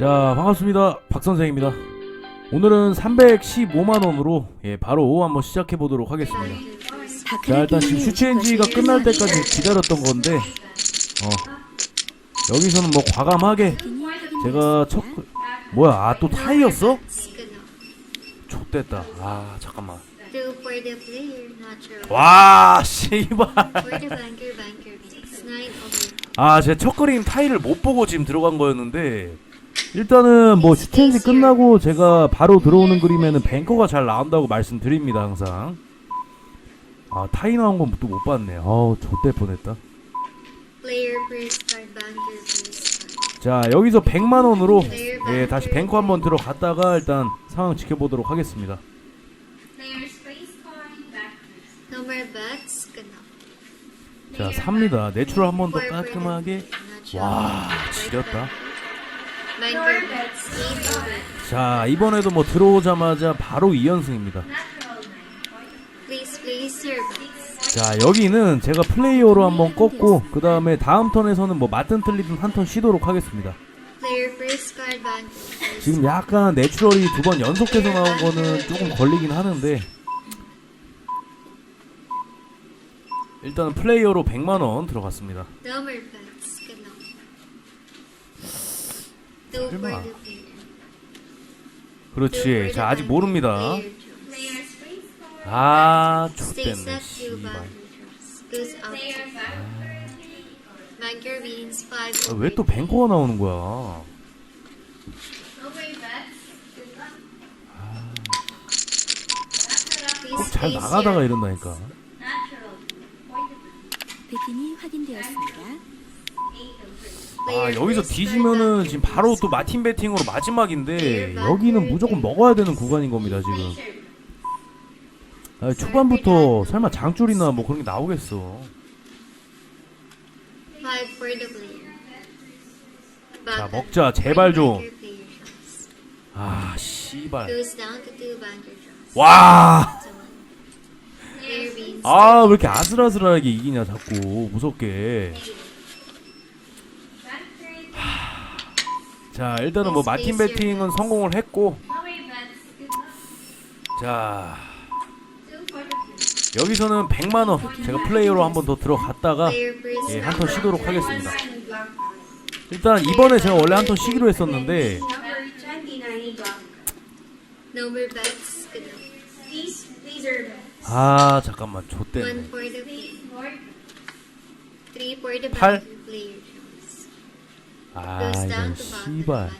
자 반갑습니다 박선생입니다 오늘은 315만원으로 예 바로 한번 시작해 보도록 하겠습니다 자 일단 지금 슈치엔지가 끝날 때까지 기다렸던 건데 어 여기서는 뭐 과감하게 제가 첫 뭐야 아 또 타이였어? 좆됐다 아 잠깐만. 와 씨발 For the banker, banker beats. Nine over. 아, 제 첫 그림 타일을 못 보고 지금 들어간 거였는데 일단은 뭐 슈텐지 끝나고 제가 바로 들어오는 그림에는 뱅커가 잘 나온다고 말씀드립니다 항상. 아 타이 나온 건 또 못 봤네. 아우 좆될 뻔했다. 자 여기서 100만 원으로 예 다시 뱅커 한번 들어갔다가 일단 상황 지켜보도록 하겠습니다. 자 삽니다. 내추럴 한 번 더 깔끔하게. 와 지렸다. Banker bets. Eight over. 자 이번에도 뭐 들어오자마자 바로 2연승입니다. Natural nine. Point Please place your bets. 자 여기는 제가 플레이어로 한번 꺾고 그 다음에 다음 턴에서는 뭐 맞든 틀리든 한 턴 쉬도록 하겠습니다. 지금 약간 내추럴이 두 번 연속해서 나온 거는 조금 걸리긴 하는데 일단은 플레이어로 100만원 들어갔습니다 No more bets, good enough. Two for 설마. for 그렇지 자 아직 모릅니다. 아 좆됐네 씨발 아, over. 왜또 뱅커가 나오는 거야 꼭 잘 나가다가 이런다니까 백인이 확인되었습니다. 아 여기서 뒤지면은 지금 바로 또 마틴 배팅으로 마지막인데 여기는 무조건 먹어야 되는 구간인 겁니다 지금. 아, 초반부터 설마 장줄이나 뭐 그런 게 나오겠어. 자. 먹자. 제발 좀. Banker player draws. 아, 씨발. 와! 아, 왜 이렇게 아슬아슬하게 이기냐, 자꾸. 무섭게. 자 일단은 뭐 마틴 배팅은 성공을 했고. 자 여기서는 100만 원 제가 플레이어로 한 번 더 들어갔다가 예, 한턴 쉬도록 하겠습니다. 일단 이번에 제가 원래 한 턴 쉬기로 했었는데 아 잠깐만. 좆대네. 8 아, banker. 씨발.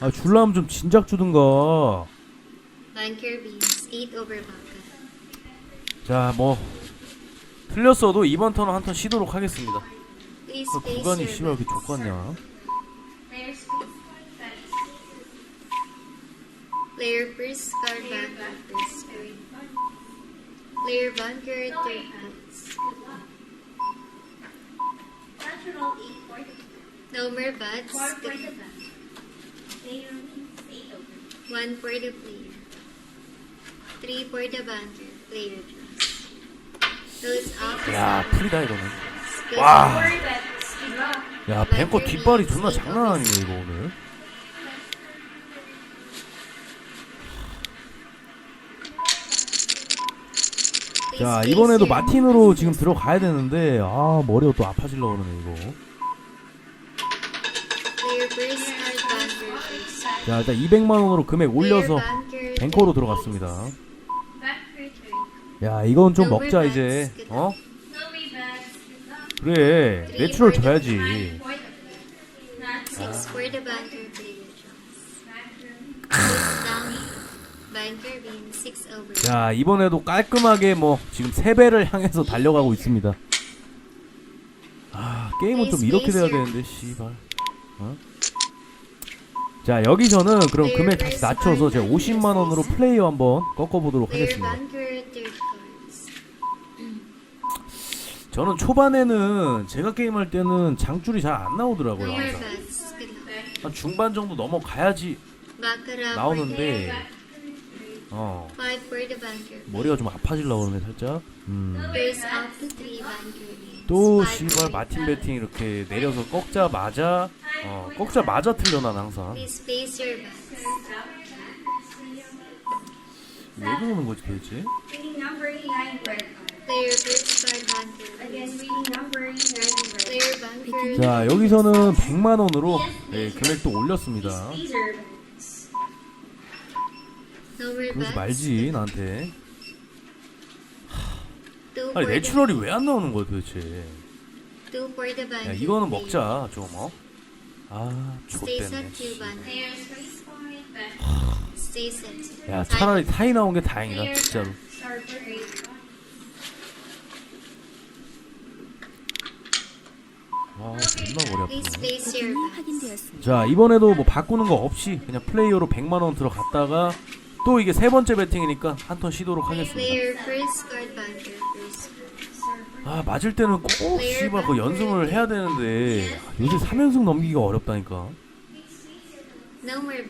아. 줄라면 좀 진작 주든가. Banker wins. Eight over banker. 자, 뭐 틀렸어도 이번 턴은 한 턴 쉬도록 하겠습니다. 그 구간이 씨발 왜 이렇게. 족같냐? Player space coin bets. Player first banker backwards. first card. One. Player banker, No way third bets. bets. Good luck. Natural eight for the more bets. Four for the bet. Player wins eight over. One for the player. Three for the banker. Player draws. Goes up. 야, 풀이다 이거는. Goes 와. Four bets. Luck. 야, 뱅커 뒷발이 존나 장난 아니네 이거 오늘. 자, 이번에도 마틴으로 지금 들어가야 되는데 아, 머리가 또 아파질러 그러네 이거. 자, 일단 200만 원으로 금액 올려서 뱅커로 들어갔습니다. 야, 이건 좀 먹자 이제. 어? 그래, 내추럴 줘야지. 자 이번에도 깔끔하게 뭐 지금 세 배를 향해서 달려가고 있습니다. 아 게임은 좀 이렇게 돼야 되는데 씨발. 어? 자 여기서는 그럼 금액 다시 낮춰서 제가 50만 원으로 플레이어 한번 꺾어보도록 Player 하겠습니다. 저는 초반에는 제가 게임할 때는 장줄이 잘 안 나오더라고요. Player 항상. 한 중반 정도 넘어가야지. 나오는데 어. 머리가 좀 아파질라 그러네 살짝. 음. 또 씨발 마틴 배팅 이렇게 내려서 꺾자마자 어 꺾자마자 틀려 난 항상. 왜 그러는 거지 도대체? Reading number 89 red. Player first card banker. Again, reading number 90 red. Player banker. 자 여기서는 100만 원으로 예, 금액도 올렸습니다. 그러지. 말지 나한테. 아니 내추럴이 왜 안 나오는 거야 도대체? 야 이거는. 먹자 좀 어? 아 set. 야 차라리 타이 나온 게 다행이다 진짜로. 와 존나 머리 아프네. 자 이번에도 뭐 바꾸는 거 없이 그냥 플레이어로 100만 원 들어갔다가 또 이게 세 번째 배팅이니까 한 턴 쉬도록 하겠습니다. 아 맞을 때는 꼭 씨발 그 연승을 해야 되는데 요새 3연승 넘기기가 어렵다니까. No more.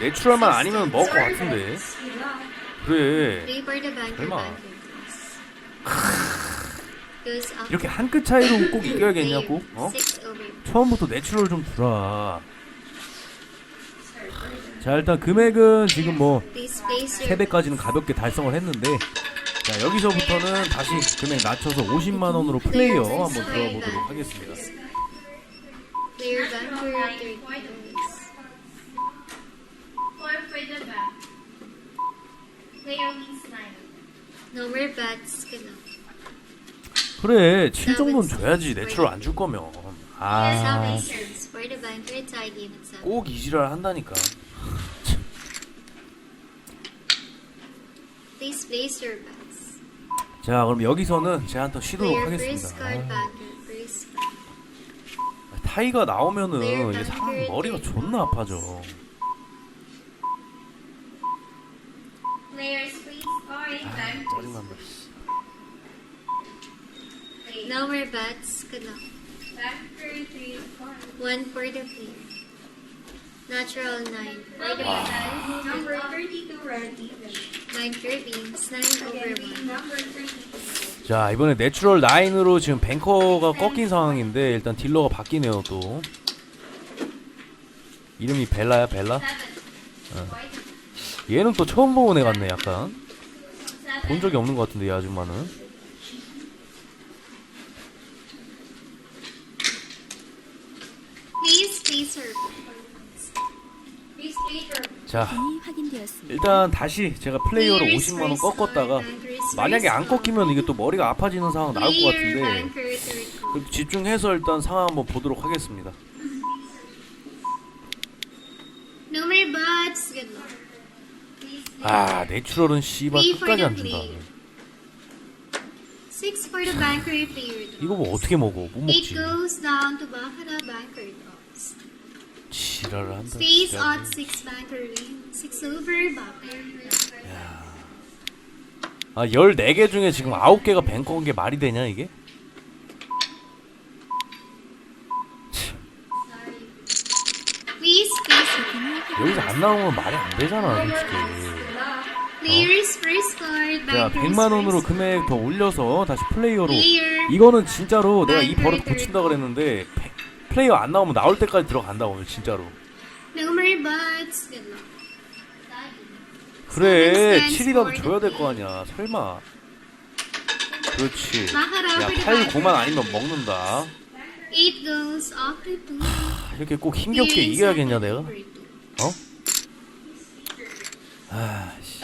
내추럴만 아니면 먹을 것 같은데. 그래. Banker. 설마. banker. Goes up. 이렇게 한 끗 차이로 꼭 이겨야겠냐고? 어? Six over. 처음부터 내추럴 좀 주라. 자 일단 금액은 지금 뭐 Please place your 3배까지는 가볍게 달성을 했는데 자 여기서부터는 다시 금액 낮춰서 50만 원으로 플레이어 한번 들어가 보도록 하겠습니다. 그래 7 정도는 줘야지 내추럴 안 줄 거면 아꼭. 이지랄 한다니까 Please place your bets. 자 그럼 여기서는 제가 한번 쉬도록 Player first 하겠습니다 card 아, banker. First card. 타이가 나오면은 이게 사람 머리가 존나 아파져 Players please card back. 짜증난다 씨. No more bets. Good luck. Banker three card. One for the player. Natural nine. For Number banker. number 32 red even. Banker beans. Nine Again, over reading one. number 32. 자 이번에 내추럴 9으로 지금 뱅커가 꺾인 상황인데 일단 딜러가 바뀌네요 또 이름이 벨라야 벨라? Seven. 얘는 또 처음 보는 애 같네 약간. 본 적이 없는 것 같은데 이 아줌마는 자 확인되었습니다. 일단 다시 제가 플레이어로 Players 50만원 first 꺾었다가 만약에 안. 꺾이면 이게 또 머리가 아파지는 상황 나올 것 같은데 집중해서 일단 상황 한번 보도록 하겠습니다. 아 내추럴은 씨발 끝까지 안 준다. 이거 뭐 어떻게 먹어 못 먹지 goes down to Baccarat banker draws. 지랄을 한다 지랄을. odd six win. Six over banker. 아 14개 중에 지금 9개가 뱅커인 게 말이 되냐 이게? 여기서 안 나오면 말이 안 되잖아 솔직히 card. 자 bankers 100만 원으로 first 금액 더 올려서 다시 플레이어로. 이거는 진짜로 내가 이 버릇 고친다 그랬는데 페- 플레이어 안 나오면 나올 때까지 들어간다 오늘 진짜로. 그래 Seven stands 7이라도 for 줘야 될 거 아니야 설마 그렇지 야 for the 8, banker. 9만 아니면 먹는다 two. 이렇게 꼭 힘겹게 이겨야겠냐 내가? 어? 아씨.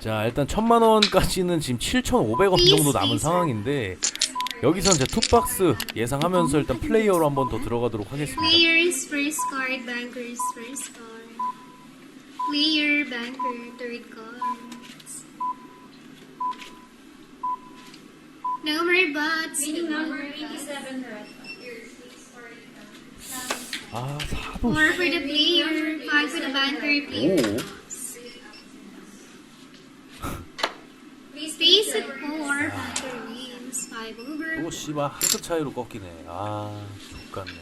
자 일단 천만 원까지는 지금 7,500원 정도 남은 상황인데 여기선 제 투박스 예상하면서 일단 플레이어로 한 번 더 들어가도록 하겠습니다. Players first card. Bankers first card. Player banker third cards. Number luck. 87 red. Players please card back. 아 사도 Four for the player. Five for the banker. Player. 오. draws. Please Face place at your four. Banker wins. Five over. 또 씨발 한끗 차이로 꺾이네. 아 족같네.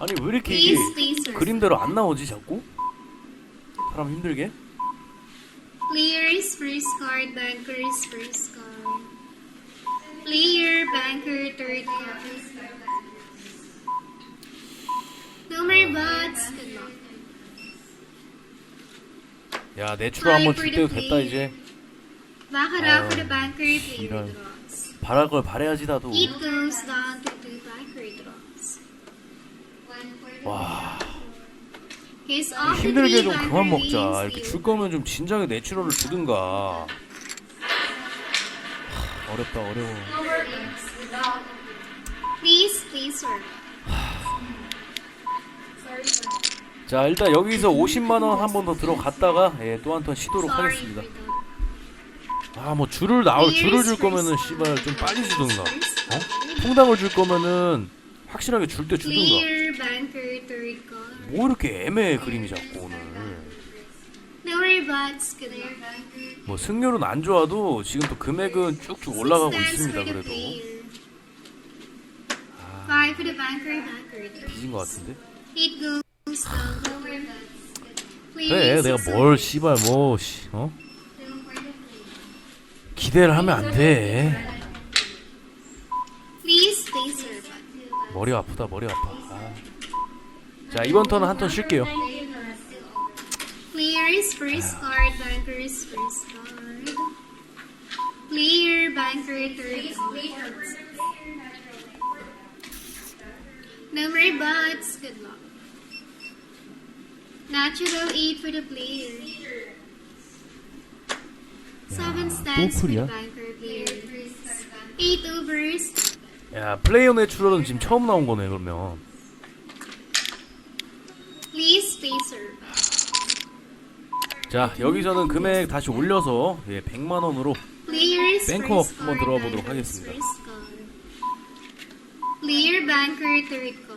아니 왜 이렇게 이게 그림대로 안 나오지 자꾸? 사람 힘들게? Player's first card, banker's first card. Player, banker, third card. No more bots. Good luck. 야 내추럴 한번 줄 때도 됐다 이제 아유, 이런. 바랄 걸 바래야지 나도. 와 힘들게 좀 그만 먹자 이렇게. 줄 거면 좀 진작에 내추럴을 주든가 하, 어렵다 어려워 Please, please, sir. 자 일단 여기서 50만원 한 번 더 들어갔다가 예, 또 한 턴 쉬도록 Sorry 하겠습니다. 아 뭐 줄을 나올 줄을 줄 거면은 씨발 좀 빨리 주든가 어? 통당을 줄 거면은 확실하게 줄때 card. 뭐 이렇게 애매해 그림이 자꾸 오늘. 뭐 승률은 안 좋아도 지금 또 금액은 쭉쭉 올라가고 있습니다 그래도 draws. 뒤진 것 같은데 그래 내가. 뭘 씨발 뭐 씨, 어? 기대를 하면 안돼 please, sir. 머리 아프다 머리 아파 아. 자 이번 턴은 한 턴 쉴게요 Player's first card, banker's first card. Player, banker, third card. No more bots. Good luck. Natural 8 for the player. 7 stands for the 풀이야? banker player. 8 overs. 야 플레이어 내추럴은 지금 처음 나온 거네 그러면 Please, spacer. 자 여기서는 금액 다시 올려서 예, 100만 원으로 Players 뱅커 first 한번 card, 들어가 보도록 banker's 하겠습니다. first card. Player, banker, third.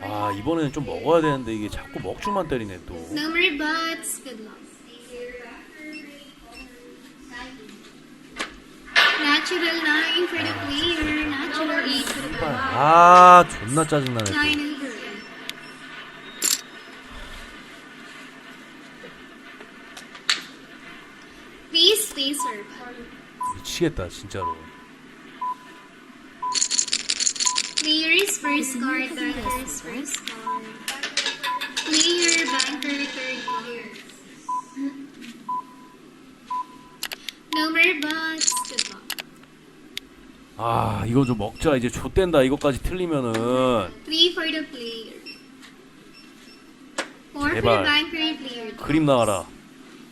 아 이번에는 좀 먹어야 되는데 이게 자꾸 먹주만 때리네 또 No more bots. Good luck. Natural 9 for the player. Natural 8 for the player. 아 존나 짜증나네 또9 over. Please, spacer. 미치겠다 진짜로 Player's first card, banker's first card. Player, banker, third card. No more bots. Good luck. 아 이거 좀 먹자 이제 좆된다 이거까지 틀리면은 3 for the player. 4 for the 제발. banker, player. 그림 나와라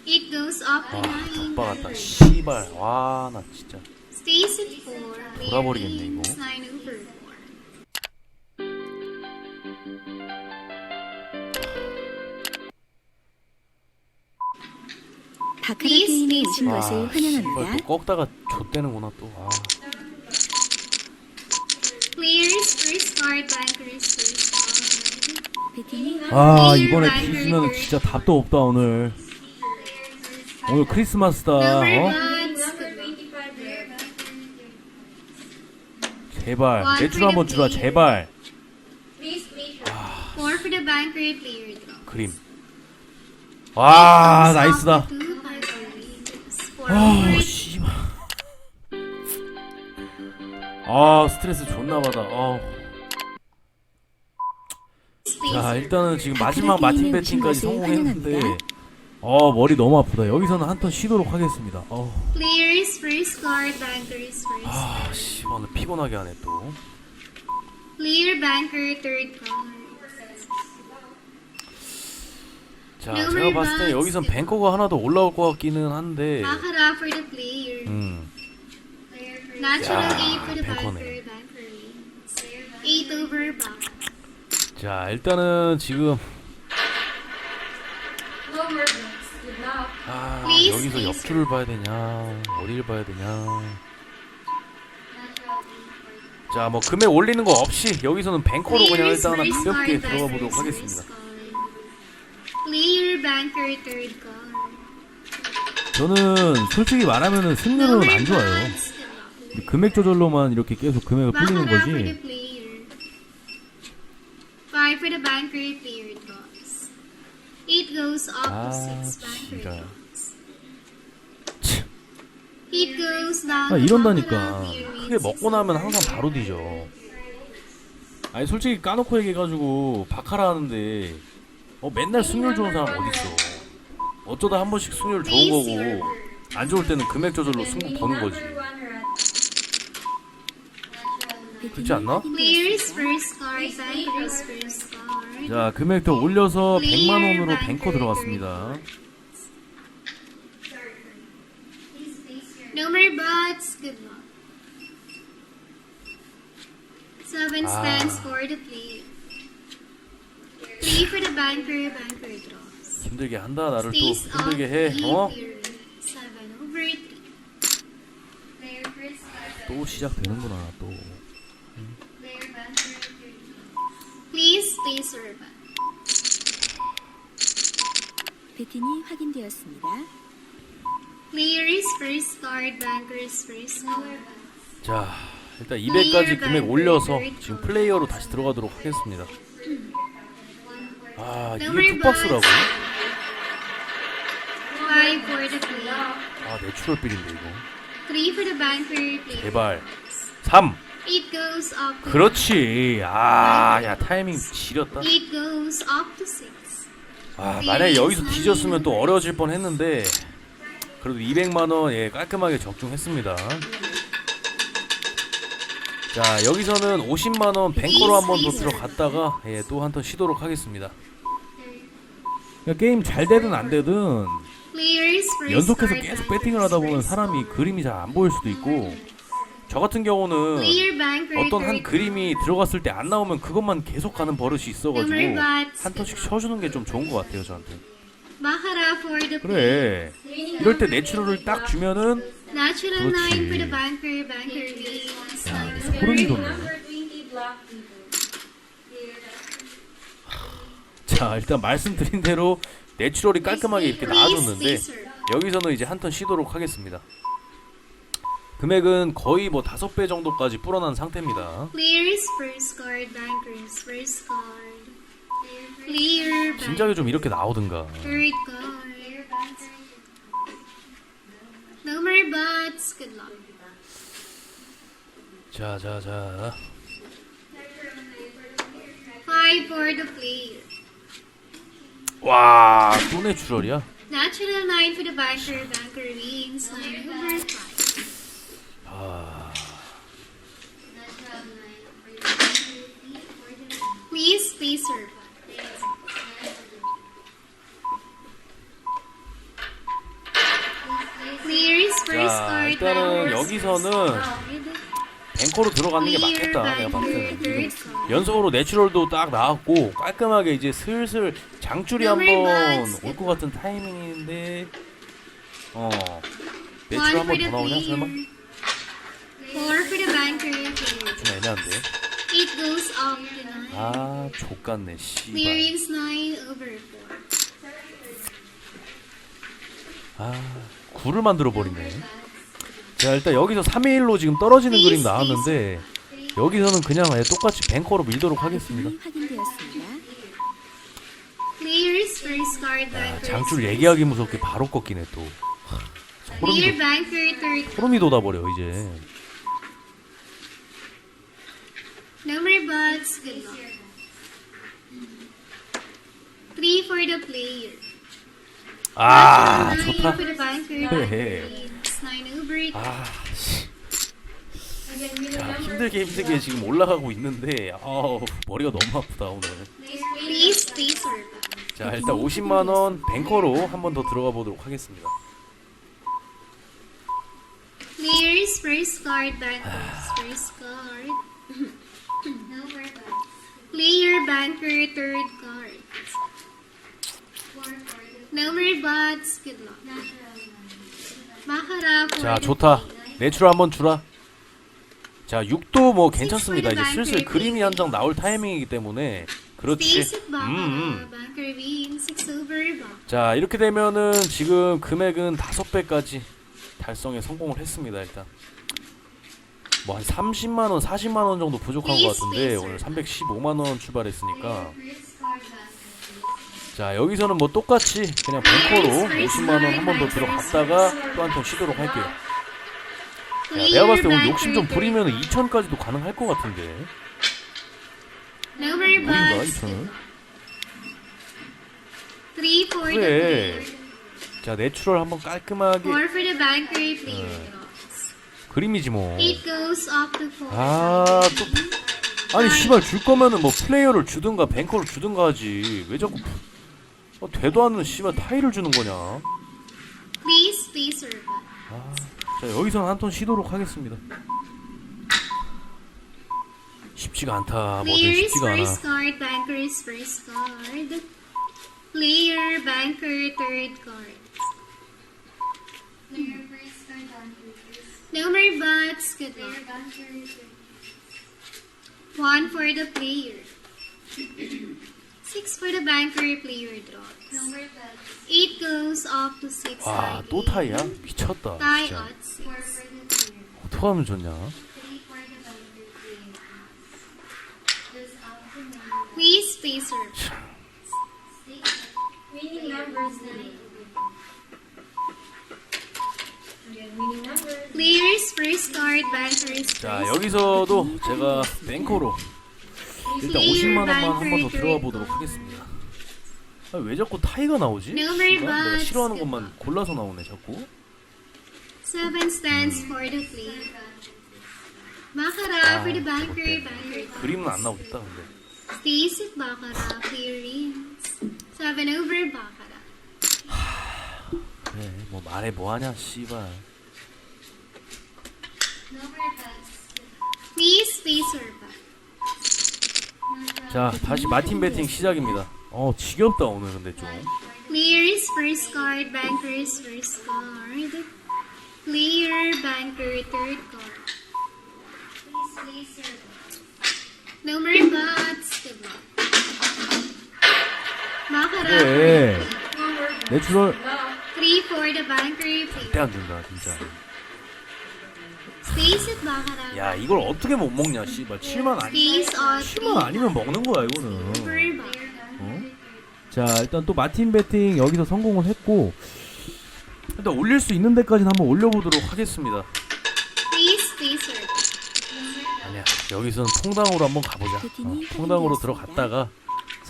It goes up 아 9. 족박았다 씨발 와 나 진짜 Stays at 4. Player 돌아버리겠네, 이거. gains 9 over 바카라 게임에 오신 아 것을 씨발 환영합니다. 또 꺾다가 좆되는구나 또. 아. Player's first card, banker's first card. 배팅이 아 이번에 뒤지면 진짜 답도 없다 오늘. 오늘 크리스마스다 어? 제발 내추럴 한번 주라 제발. 4 for the banker, player draw. 그림. 와 나이스다 Two banker leaves. Four 아 overs. 씨발 아 스트레스 존나 받아 아. 자 일단은 지금 마지막 마틴 배팅까지 성공했는데 어 머리 너무 아프다 여기서는 한 턴 쉬도록 하겠습니다 어. Player's first card, banker's first. 아 씨발 오늘 피곤하게 하네 또 Player, banker, third card. 자, 제가 봤을 때 여기선 뱅커가 하나 더 올라올 것 같기는 한데, Baccarat for the player. 음, Natural 야, 8 for the 뱅커네. banker, banker leaves. 8 over back. 자, 일단은 지금, 아, Please, 여기서 please. 옆줄을 봐야 되냐, 어디를 봐야 되냐. 자, 뭐, 금액 올리는 거 없이, 여기서는 뱅커로 그냥 Player's 일단 하나 first 가볍게 들어가 보도록 하겠습니다. Player, banker, third card. 저는 솔직히 말하면은 승률은 안 좋아요. 금액 조절로만 이렇게 계속 금액을 풀리는 Baccarat for the 거지. player. 5 for the banker, player draws. It goes up 아, to 6 banker 지랄. draws. It goes down 아 to 이런다니까 clear 크게 먹고 six 나면 항상 바로 five. 뒤져 아니 솔직히 까놓고 얘기해가지고 바카라 하는데 어 맨날 승률 좋은 사람 어딨어 어쩌다 한 번씩 승률 좋은 거고 안 좋을 때는 금액 저절로 승부 보는 거지 그렇지 않나? 자 금액 더 올려서 100만원으로 뱅커 들어갔습니다 No more bots. Good luck. Seven Ah. stands for the play. For the. 힘들게 한다 나를 또 up. 힘들게 해 어? over. Player first. 또 시작되는구나 또 Player. Please. 배팅이 확인되었습니다. Players first card. Bankers first card. 자 일단 200까지 금액 올려서 지금 플레이어로 다시 들어가도록 하겠습니다 아 이게 투박스라고? Five for the play. 아 내추럴 빌인데 이거 Three for the banker. Player. 제발 3 It goes up. to 그렇지 아 야 타이밍 지렸다 It goes up to six. 아 만약에 여기서 뒤졌으면 또 어려워질 뻔 했는데 그래도 200만원 예 깔끔하게 적중했습니다 자 여기서는 50만원 뱅커로 한번더 들어갔다가 예, 또 한 턴 쉬도록 하겠습니다 게임 잘 되든 안 되든 연속해서 계속 배팅을 하다 보면 사람이. 그림이 잘 안 보일 수도 있고 저 같은 경우는 어떤 한 그림이 들어갔을 때 안 나오면 그것만 계속 가는 버릇이 있어가지고. 한 턴씩 쳐주는 게 좀 좋은 것 같아요 저한테. 그래 이럴 때 내추럴을 딱 주면은 그렇지. 소름이 돋네 Number 20 block people. 자 일단 말씀드린 대로 내추럴이 깔끔하게 이렇게 나와줬는데 sir. 여기서는 이제 한 턴 쉬도록 하겠습니다 금액은 거의 뭐 다섯 배 정도까지 불어난 상태입니다 진작에 좀 이렇게 나오든가. No more bots. Good luck. 자 자 자 Five for the player. 와또 내추럴이야 Natural nine for the banker. Banker wins. Nine over five. Please, please, sir. Players first 자 card. 일단은 여기서는 뱅커로 들어가는 게 맞겠다 내가 봤을 때는 지금 card. 연속으로 내추럴도 딱 나왔고 깔끔하게 이제 슬슬 장줄이 한번 올 것 같은 타이밍인데 어 내추럴 One 한 for 번 the 더 나오냐 설마? 좀 애매한데. 아 족같네 씨발. 아 굴을 만들어 버리네 자 일단 여기서 3회1로 지금 떨어지는 그림 나왔는데 여기서는 그냥 아예 똑같이 뱅커로 밀도록 하겠습니다. 야, 장줄 first 얘기하기 무섭게 바로 꺾이네 또 하, 소름이, third. 소름이 돋아버려 이제 No more bots. Good luck. Three for the player. 아 좋다 아 씨. 자 힘들게 힘들게 지금 올라가고 있는데 아우 머리가 너무 아프다 오늘. 자 일단 50만 원 뱅커로 한 번 더 들어가 보도록 하겠습니다 Players first card. Bankers first card. No more bots. Player banker third card. More bots. Good luck. natural nine. Baccarat for 자 좋다. 내추럴 한번 주라 자 6도 뭐 괜찮습니다 이제 슬슬 그림이 한 장 나올 타이밍이기 때문에 그렇지 음. 음. 자 이렇게 되면은 지금 금액은 다섯 배까지 달성에 성공을 했습니다 일단 뭐 한 30만원 40만원 정도 부족한 것 같은데 오늘 315만원 출발했으니까 banker. 자 여기서는 뭐 똑같이 그냥 뱅커로 50만원 한 번 더 들어갔다가 또 한 턴 쉬도록 할게요 야, 내가 봤을 때 오늘 욕심 좀 부리면 2천까지도 가능할 것 같은데 무리인가 bucks. 2천은? 3 for the 그래. 자 내추럴 한번 깔끔하게 4 for the banker player draws. 그림이지 뭐8 goes up to 4. 아, 또. 아니, 씨발, 줄 거면은 뭐 플레이어를 주든가 뱅커를 주든가 하지. 왜 자꾸. 어, 되도 않는 씨발 타일을 주는 거냐. Please, please, sir. 아, 자, 여기서는 한턴 쉬도록 하겠습니다. 쉽지가 않다. 뭐든 Player's 쉽지가 않아. first card, banker's first card. Player, banker, third card. Player first card banker first. No more buts. Good Player luck. banker third. One for the player. Six for the banker, player draws. Number bucks. Eight goes up to six. 와, 또 타이야? 미쳤다. Tie 진짜. at six. Four for the player. 어떻게 하면 좋냐? Three for the banker player. Just up to nine. Please, please, sir. Winning numbers nine. Again, winning numbers. Player's first card, banker's 자, first 여기서도 제가 뱅커로 일단 50만 원만 한 번 더 들어가 보도록 하겠습니다. 아, 왜 자꾸 타이가 나오지? 씨발, 내가. 싫어하는 것만 골라서 나오네, 자꾸. Seven stands for the player. Baccarat for the banker, banker. 그림은 안 나오겠다, 근데. Stays at Baccarat, player wins. Seven over Baccarat. 그래, 뭐 말해 뭐하냐, 씨발. Please, please, sir. 자, 다시 마틴 배팅 시작입니다. 어, 지겹다, 오늘 근데 좀. Player's first card, banker's first card. Player, banker, third card. Please, please, sir. No more buts. Good luck. Baccarat. 그래. 내추럴. Three for the banker, player. 때안 준다, 진짜. 야, 이걸 어떻게 못 먹냐, 씨발. 7만 아니, Stays on 7만 아니면 먹는 거야, 이거는. 어? 자, 일단 또 마틴 배팅 여기서 성공을 했고, 일단 올릴 수 있는 데까지는 한번 올려보도록 하겠습니다. 아니야, 여기서는 통당으로 한번 가보자. 어, 통당으로 들어갔다가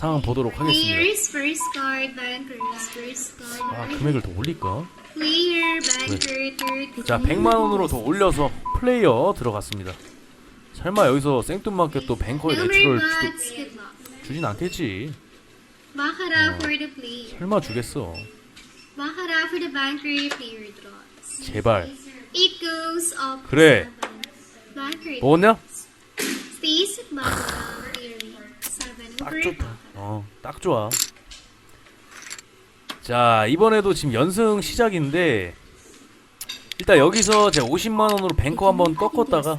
상황 보도록 하겠습니다. Player's first card, banker's first card. 아, 금액을 더 올릴까? Player, banker, third 자, 100만 원으로 더 올려서 플레이어 들어갔습니다. 설마 여기서 생뚱맞게 또 뱅커의 내추럴 more 주도, buts. Good luck. 주진 않겠지. Baccarat for the player. 설마 주겠어. Baccarat for the banker, player draws. 제발. It goes up. 그래. seven. Banker 먹었냐? stays at Baccarat, player wins. Seven 딱 over. 어, 딱 좋아. 자, 이번에도 지금 연승 시작인데 일단 여기서 제가 50만 원으로 뱅커 한번 꺾었다가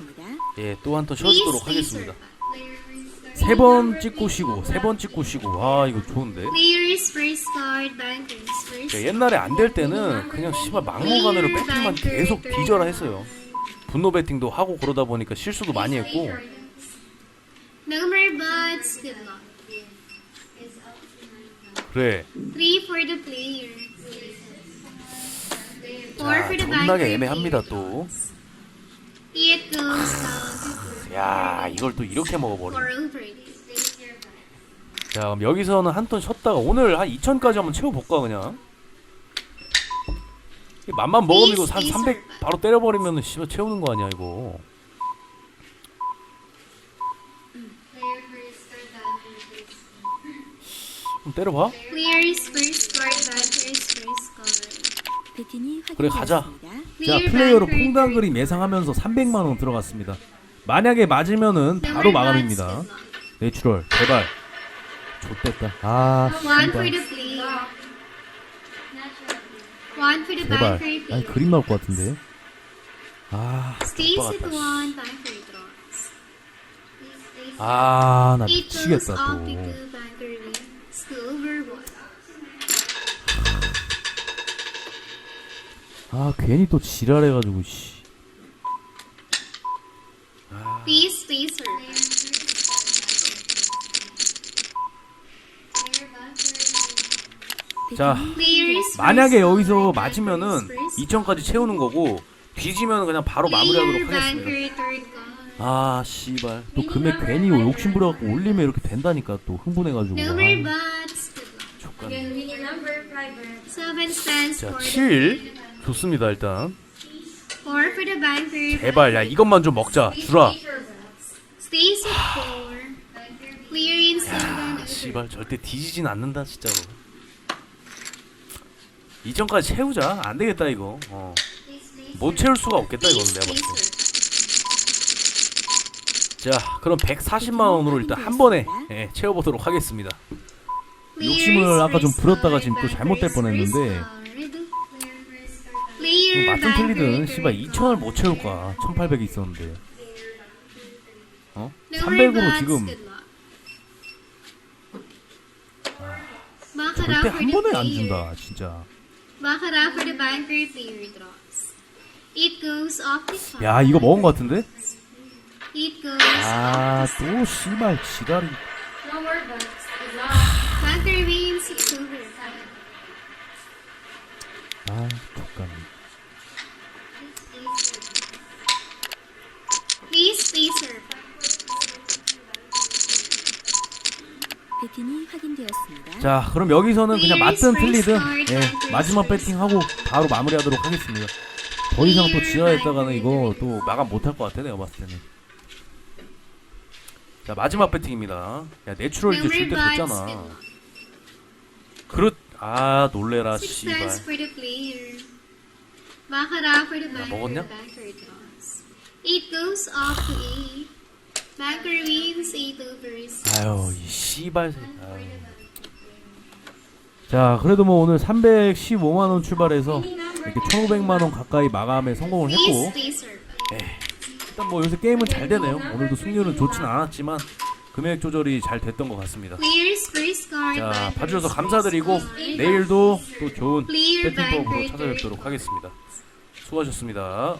예, 또 한 턴 쉬어주도록 하겠습니다. 세 번 찍고 쉬고 세 번 찍고 쉬고. 아 이거 좋은데? 자, 옛날에 안 될 때는 그냥 씨발 막무가내로 배팅만 계속 뒤져라 했어요. 분노 배팅도 하고 그러다 보니까 실수도 많이 했고 No more buts. Good luck. Is up to nine. 그래 Three for the player. Four 자 for the 존나게 banker. 애매합니다. 또 It goes down to 야 이걸 또 이렇게 over it. Bet. 자 그럼 여기서는 한턴 쉬었다가 오늘 한 2천까지 한번 채워볼까 그냥 이 맘만 먹으면 이거 한 300 바로 때려버리면 씨발 채우는 거 아니야 이거 Player first card banker first. 좀 때려봐. 배팅이 그래, 가자. 확인되었습니다. 자 플레이어로 banker, 퐁당 third 그림 card. 예상하면서 300만원 들어갔습니다 만약에 맞으면은 바로. 마감입니다. 내추럴 제발 좋됐다 아 One for 씨발. One for the 제발. 아니. 그림 나올 것 같은데 아 Stays 오빠 at 같다 씨. one, banker draws. Please place 아, 나 It goes 미치겠다 up 또. 아, 괜히 또 지랄해가지고, 씨. Please, please, sir. Player banker. 자, 만약에 여기서 맞으면은 bankers first. 2천까지 채우는 거고 뒤지면 그냥 바로 마무리하도록 하겠습니다. 아 씨발 또 금액 괜히 욕심 부려갖고 올리면 이렇게 된다니까 또 흥분해가지고 Number 아, bots. Good luck. 족같네. Winning number five. Seven stands 자 for the 7 좋습니다 일단. 제발 야 이것만 좀 먹자. 주라. 아, 씨발 절대 뒤지진 않는다 진짜로. 2천까지 채우자. 안 되겠다 이거. 어. 못 채울 수가 없겠다 이거는 내가 봤을 때. 자 그럼 140만 원으로 일단 한 번에 예, 채워보도록 하겠습니다. 욕심을 아까 좀 부렸다가 지금 또 잘못될 뻔했는데 뭐 맞든 틀리든 씨발 2천을 못 채울까 1800이 있었는데 어? 300으로 지금 절대 한 번에 안 준다 진짜. 야 이거 먹은 거 같은데? It goes 아 off the 또 씨발 지랄이 No 배팅이 확인되었습니다. 자 그럼 여기서는 그냥 맞든 틀리든 예, 마지막 배팅하고 바로 마무리하도록 하겠습니다 더 이상 또 지하했다가는 이거 또 마감 못할 것 같아 내가 봤을 때는 자 마지막 배팅입니다 야 내추럴 이제 줄때 Number 됐잖아 bots, good luck. 그렇 아 놀래라 씨발 banker. 먹었냐? Banker draws. It goes off to eight. 아유 이 씨발 새- 아유. 자 그래도 뭐 오늘 315만 원 출발해서 이렇게 1500만 원 가까이 마감에 성공을 Please, 했고 please, sir. 일단 뭐 요새 게임은 잘 되네요 오늘도 승률은 좋진 않았지만 금액 조절이 잘 됐던 것 같습니다 Players first card. 자 봐주셔서 감사드리고. 내일도 또 좋은 배팅법으로 찾아뵙도록 하겠습니다 수고하셨습니다